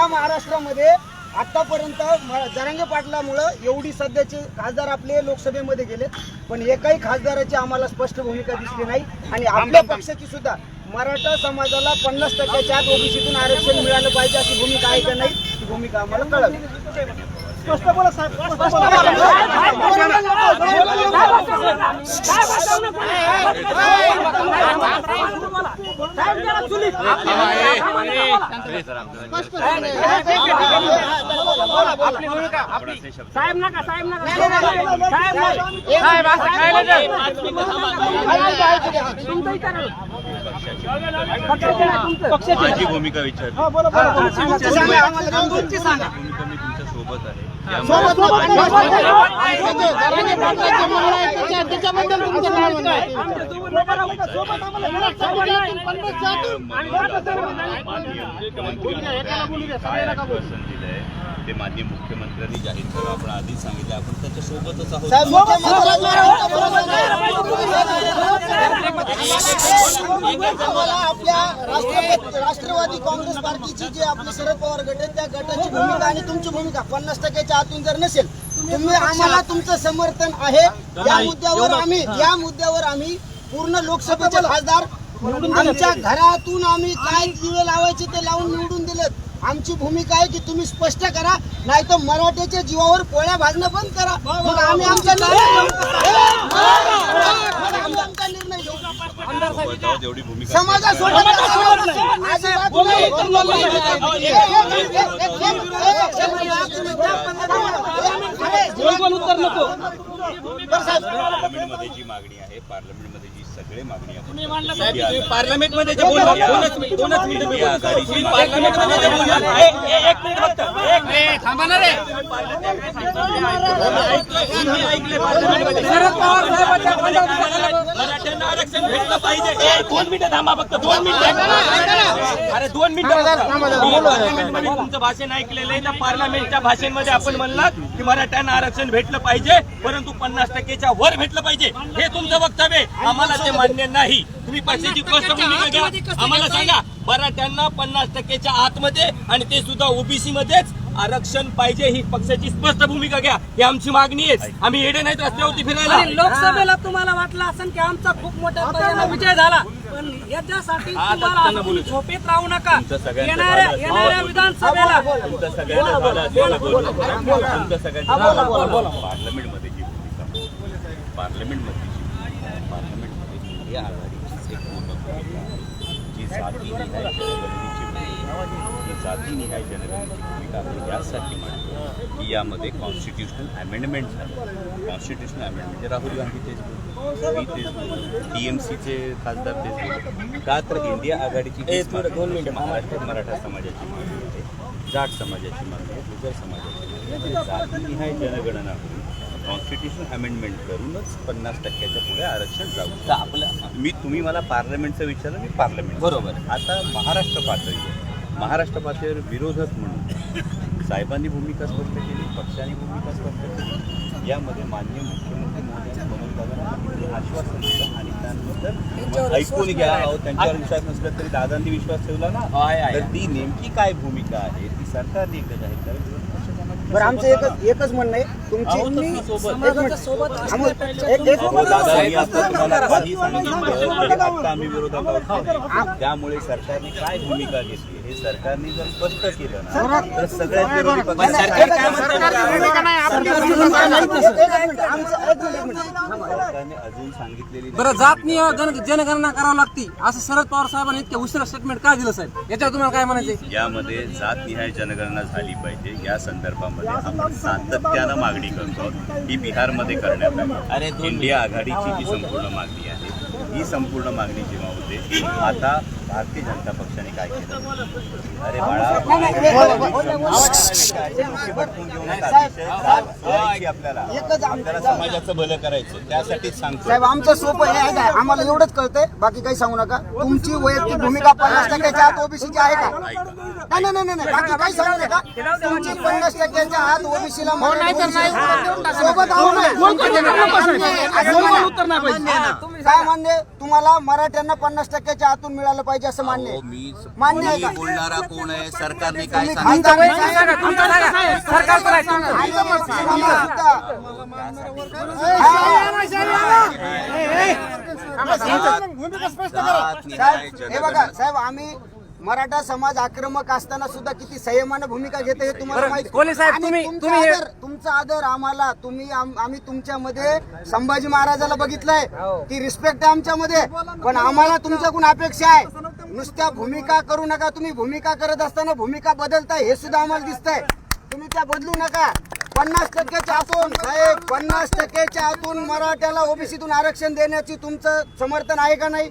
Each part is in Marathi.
या महाराष्ट्रामध्ये आतापर्यंत म- जरांगे पाटलामुळं एवढी सध्याचे खासदार आपले लोकसभेमध्ये गेले. पण एकाही खासदाराची आम्हाला स्पष्ट भूमिका दिसली नाही. आणि आपल्या पक्षाची सुद्धा मराठा समाजाला पन्नास टक्क्याच्या आत ओबीसीतून आरक्षण मिळालं पाहिजे अशी भूमिका आहे का नाही ती भूमिका आम्हाला कळावी स्पष्ट बोला साहेब स्पष्ट साहेब नका साहेब नका विचारा. माझी भूमिका विचारली हा, बोला, बोला, बोला. तुमची सांगा भूमिका मी तुमच्यासोबत आहे सोबत त्यामुळे- काय आश्वासन दिलंय ते माननीय मुख्यमंत्र्यांनी जाहीर करा. आपण आधीच सांगितलं आपण त्याच्या सोबतच आहोत आपल्या राष्ट्रवादी काँग्रेस पार्टीची जे आपले शरद पवार गट आहे त्या गटाची भूमिका आणि तुमची भूमिका पन्नास टक्क्याच्या आतून जर नसेल तुम्ही आम्हाला तुमचं समर्थन आहे. या मुद्द्यावर आम्ही या मुद्द्यावर आम्ही पूर्ण लोकसभेचे खासदार आमच्या घरातून आम्ही काय दिवे लावायचे ते लावून निवडून दिलेत आमची भूमिका आहे की तुम्ही स्पष्ट करा नाही तर मराठ्याच्या जीवावर पोळ्या भाजणं बंद करा मग आम्ही आमचा निर्णय मग आम्ही आमचा निर्णय घेऊ सोबत आहोत एवढी भूमिका समाजासोबत पार्लमेंटमध्ये जी मागणी आहे पार्लमेंटमध्ये जी सगळे मागणी आहे पार्लमेंटमध्ये जे दोनच मिनिट दोनच मिनिट मी बोलतो. तुम्ही पार्लमेंटमध्ये जे बोलला एक एक- एक मिनिट फक्त एक मिनिट थांबा ना रे. तुम्ही ऐकले पार्लमेंटमध्ये. शरद पवार साहेबांच्या पंतप्रधानाला मराठ्यांना आरक्षण भेटलं पाहिजे. ए, दोन मिनिटं थांबा फक्त दोन मिनिटं. अरे दोन मिनिटं पार्लमेंटमध्ये तुमचं भाषण ऐकलेलं आहे त्या पार्लमेंटच्या भाषणामध्ये आपण म्हणलात की मराठ्यांना आरक्षण भेटलं पाहिजे परंतु पन्नास टक्केच्या वर भेटलं पाहिजे. हे तुमचं वक्तव्य. आम्हाला ते मान्य नाही. तुम्ही पक्षाची स्पष्ट भूमिका घ्या. आम्हाला सांगा. मराठ्यांना पन्नास टक्केच्या आतमध्ये आणि ते सुद्धा ओबीसी मध्येच आरक्षण पाहिजे ही पक्षाची स्पष्ट भूमिका घ्या. ही आमची मागणी आहे. आम्ही येडे नाहीत रस्त्यावरती फिरायला. आणि लोकसभेला तुम्हाला वाटलं असेल की आमचा खूप मताने विजय झाला. याच्यासाठी. झोपेत राहू नका. येणाऱ्या. येणाऱ्या विधानसभेला. पार्लमेंटमध्ये जी भूमिका. पार्लमेंटमध्ये जी पार्लमेंटमध्ये एक पूर्ण भूमिका आहे. जी जातीनिहाय जनगणनेची. ही जातीनिहाय जनगणनेची भूमिका आहे यासाठी म्हणतो की यामध्ये कॉन्स्टिट्युशनल अमेंडमेंट झालं कॉन्स्टिट्युशनल अमेंडमेंट राहुल गांधी तेच बोलतो मी तेच बोलतो टी एम सीचे खासदार तेच बोलतो का तर इंडिया आघाडीची महाराष्ट्र मराठा समाजाची मागणी आहे जाट समाजाची मागणी आहे गुजर समाजाची मागणी आहे जातीनिहाय जनगणना होऊन कॉन्स्टिट्युशन अमेंडमेंट करूनच पन्नास टक्क्याच्या पुढे आरक्षण जाऊ तर आपलं मी तुम्ही मला पार्लमेंटचं विचारलं मी पार्लमेंट बरोबर. आता महाराष्ट्र पातळीवर महाराष्ट्र पातळीवर विरोधक म्हणून साहेबांनी भूमिका स्पष्ट केली पक्षाने भूमिका स्पष्ट केली. यामध्ये मान्य मुख्यमंत्री महोदय मनोज दादांना आश्वासन दिलं आणि त्यानंतर ऐकून घ्या अहो, त्यांच्यावर विश्वास नसला तरी दादांनी विश्वास ठेवला ना. तर ती नेमकी काय भूमिका आहे? ती सरकारने एकच आहे. कारण बरं आमचं एकच एकच म्हणणं आहे. त्यामुळे सरकारने काय भूमिका घेतली हे सरकारने जर स्पष्ट केलं ना तर? सरकारने अजून सांगितलेली नाही. बरं जातनीय जन जनगणना करावी लागती. असं शरद पवार साहेबांनी इतक्या उशिरा स्टेटमेंट का दिलं साहेब? याच्यावर तुम्हाला काय म्हणायचं यामध्ये जातनिहाय जनगणना झाली पाहिजे. या संदर्भामध्ये आपण सातत्यानं मागणी करतो ही बिहारमध्ये करण्यात आली. इंडिया आघाडीची जी संपूर्ण मागणी आहे ही संपूर्ण मागणी जेव्हा होते आता भारतीय जनता पक्षाने काय केलं? अरे बाळा आपल्याला. समाजाचं भलं करायचं त्यासाठीच सांगतो साहेब आमचं सोपं हे आहे काय आम्हाला एवढंच कळतंय बाकी काही सांगू नका. तुमची वैयक्तिक भूमिका पन्नास टक्क्याच्या आत ओबीसीची आहे का? नाही नाही नाही नाही बाकी काही सांगू नका. तुमची पन्नास टक्क्याच्या आत ओबीसीला सोबत. काय मान्य तुम्हाला मराठ्यांना पन्नास टक्क्याच्या आतून मिळालं पाहिजे. पाहिजे असं मान्य आहे मी मान्य आहे का? बोलणारा कोण आहे सरकारने काय सांगितलं सांगा. सुद्धा- साहेब हे बघा. साहेब आम्ही मराठा समाज आक्रमक असताना सुद्धा किती संयमानं भूमिका घेतो हे तुम्हाला बरं, माहिती कोल्हे साहेब, आणि तुम्ही- तुमचा तुम्ही हे- आदर तुमचा आदर आम्हाला तुम्ही आम- आम्ही तुमच्यामध्ये संभाजी महाराजाला बघितलंय. ती रिस्पेक्ट आहे आमच्यामध्ये. पण आम्हाला तुमच्याकडून अपेक्षा आहे. नुसत्या भूमिका करू नका तुम्ही. भूमिका करत असताना भूमिका बदलताय हे सुद्धा आम्हाला दिसतंय. तुम्ही त्या बदलू नका. पन्नास टक्क्याच्या आतून साहेब पन्नास टक्क्याच्या आतून मराठ्याला ओबीसीतून आरक्षण देण्याची तुमचं समर्थन आहे का नाही?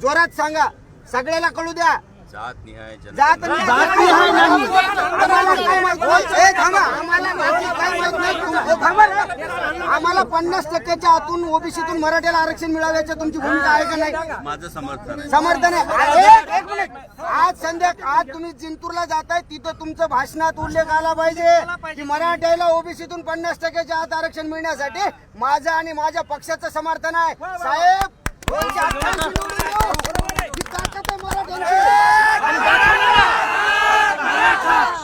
जोरात सांगा. सगळ्याला कळू द्या. जात निहाय जात. नाही. आम्हाला काय माहीत नाही. ए, थांबा. आम्हाला बाकी काय माहीत नाही. ए, थांबा रे. आम्हाला पन्नास टक्क्याच्या आतून ओबीसीतून मराठ्याला आरक्षण मिळाव्याची तुमची भूमिका आहे का नाही माझं समर्थन आहे समर्थन आहे एक- एक मिनिट आज संध्या आज तुम्ही जिंतूरला जाताय तिथं तुमचं भाषणात उल्लेख आला पाहिजे की मराठ्याला ओबीसीतून पन्नास टक्क्याच्या आत आरक्षण मिळण्यासाठी माझं आणि माझ्या पक्षाचं समर्थन आहे साहेब निवडून येऊ. 啊啊啊啊啊啊啊啊